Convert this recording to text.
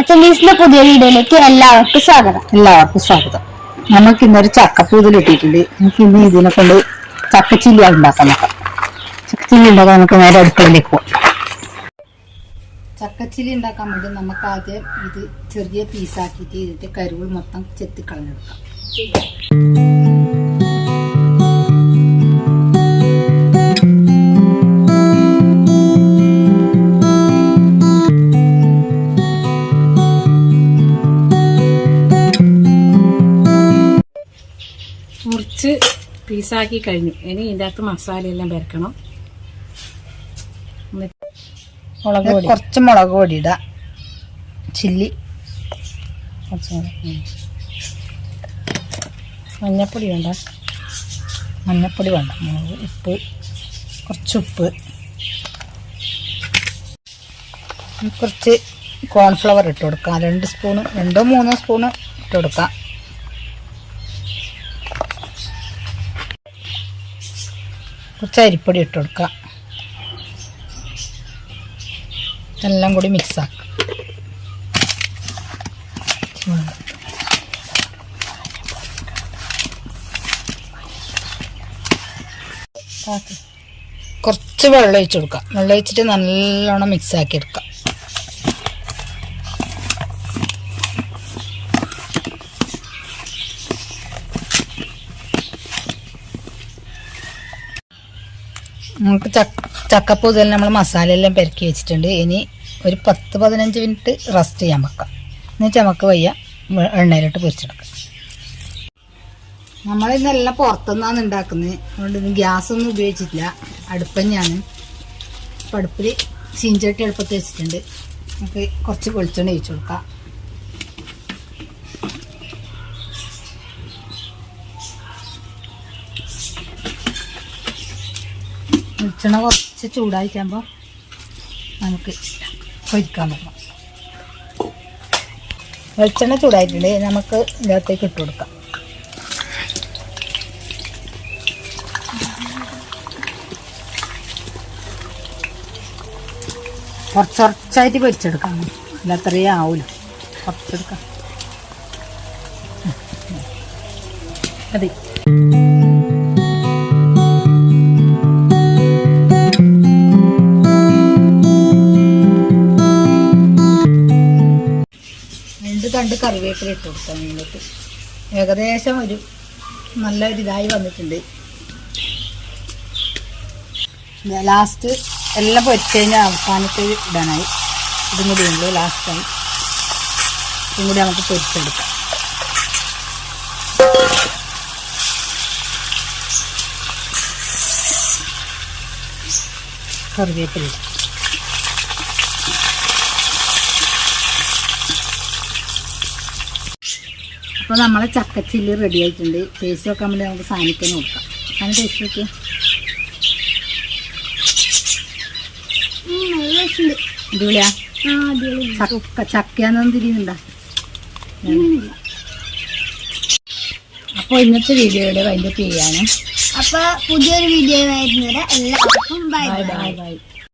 അച്ഛൻഡീസിന്റെ പുതിയ വീഡിയോയിലേക്ക് എല്ലാവർക്കും സ്വാഗതം. എല്ലാവർക്കും സ്വാഗതം. നമുക്ക് ഇന്നൊരു ചക്കപ്പൂതിൽ ഇട്ടിട്ടുണ്ട് നമുക്ക് ഇന്ന് ഇതിനെ കൊണ്ട് ചക്കച്ചില്ല ഉണ്ടാക്കാൻ നോക്കാം. ചക്കച്ചില്ലി ഉണ്ടാക്കാൻ നമുക്ക് നേരെ അടുക്കളയിലേക്ക് പോകാം ചക്കച്ചില്ലി ഉണ്ടാക്കാൻ വേണ്ടി നമുക്ക് ആദ്യം ഇത് ചെറിയ പീസാക്കിയിട്ട് ഇതിന്റെ കരുവ് മൊത്തം ചെത്തിക്കളഞ്ഞെടുക്കാം. മുറിച്ച് പീസാക്കി കഴിഞ്ഞു. ഇനി ഇതിന്റെ അകത്ത് മസാലയെല്ലാം പെരക്കണം മുളക് പൊടി. കുറച്ച് മുളക് പൊടി ഇടാം. ചില്ലി. കുറച്ച് മഞ്ഞപ്പൊടി വേണ്ട. മഞ്ഞപ്പൊടി വേണ്ട. മുളക് ഉപ്പ് കുറച്ച് ഉപ്പ്. കുറച്ച് കോൺഫ്ലവർ ഇട്ട് കൊടുക്കാം. രണ്ട് സ്പൂണ് രണ്ടോ മൂന്നോ സ്പൂണ് ഇട്ട് കൊടുക്കാം. കുറച്ച് അരിപ്പൊടി ഇട്ട് കൊടുക്കുക എല്ലാം കൂടി മിക്സ് ആക്കാം. കുറച്ച് വെള്ളം ഒഴിച്ച് കൊടുക്കുക വെള്ളം ഒഴിച്ചിട്ട് നല്ലോണം മിക്സ് ആക്കി നമുക്ക് ചക്ക ചക്കപ്പൂതൽ നമ്മൾ മസാല എല്ലാം പെരക്കി വെച്ചിട്ടുണ്ട്. ഇനി ഒരു പത്ത് പതിനഞ്ച് മിനിറ്റ് റസ്റ്റ് ചെയ്യാൻ വെക്കാം. എന്നിട്ട് നമുക്ക് വയ്യ. എണ്ണയിലോട്ട് പൊരിച്ചെടുക്കാം. നമ്മളിന്നെല്ലാം പുറത്തുനിന്നാണ് ഉണ്ടാക്കുന്നത്. അതുകൊണ്ട് ഇന്ന് ഗ്യാസ് ഒന്നും ഉപയോഗിച്ചിട്ടില്ല. അടുപ്പഞ്ഞാണ്. അപ്പം അടുപ്പിൽ ചീഞ്ചട്ടി അടുപ്പത്ത് വെച്ചിട്ടുണ്ട്. നമുക്ക് കുറച്ച് വെളിച്ചെണ്ണ ഒഴിച്ചു കൊടുക്കാം. വെളിച്ചെണ്ണ കുറച്ച് ചൂടായിട്ടാകുമ്പോൾ നമുക്ക് പൊരിക്കാൻ തുടങ്ങാം വെളിച്ചെണ്ണ ചൂടായിട്ടുണ്ടെങ്കിൽ നമുക്ക് ഇതിനകത്തേക്ക് ഇട്ട് കൊടുക്കാം. കുറച്ച് കുറച്ചായിട്ട് പൊരിച്ചെടുക്കാം. അല്ല അത്രയും ആവൂല. കുറച്ചെടുക്കാം. മതി. രണ്ട് തണ്ട് കറിവേപ്പില ഇട്ട് കൊടുക്കാം നിങ്ങൾക്ക് ഏകദേശം ഒരു നല്ലൊരു ഇതായി വന്നിട്ടുണ്ട്. ലാസ്റ്റ് എല്ലാം പൊരിച്ച് കഴിഞ്ഞാൽ അവസാനത്തെ ഇടാനായി. ഇതും കൂടി ഉള്ളൂ ലാസ്റ്റായി ഇതും കൂടി നമുക്ക് പൊരിച്ചെടുക്കാം. കറിവേപ്പില അപ്പോൾ നമ്മളെ ചക്കച്ചില്ലി റെഡി ആയിട്ടുണ്ട്. ടേസ്റ്റ് വെക്കാൻ വേണ്ടി നമുക്ക് സാനിക്കാൻ കൊടുക്കാം സാധനം ടേസ്റ്റ് വെക്കുക അടിപൊളിയാ? ചക്ക ചക്കയാണെന്ന് തിരിയുന്നുണ്ടോ അപ്പോൾ ഇന്നത്തെ വീഡിയോയുടെ വൈൻഡപ്പ് ചെയ്യാണ്. അപ്പോൾ പുതിയൊരു വീഡിയോ വരുന്നവരെ എല്ലാവർക്കും ബൈ ബൈ ബൈ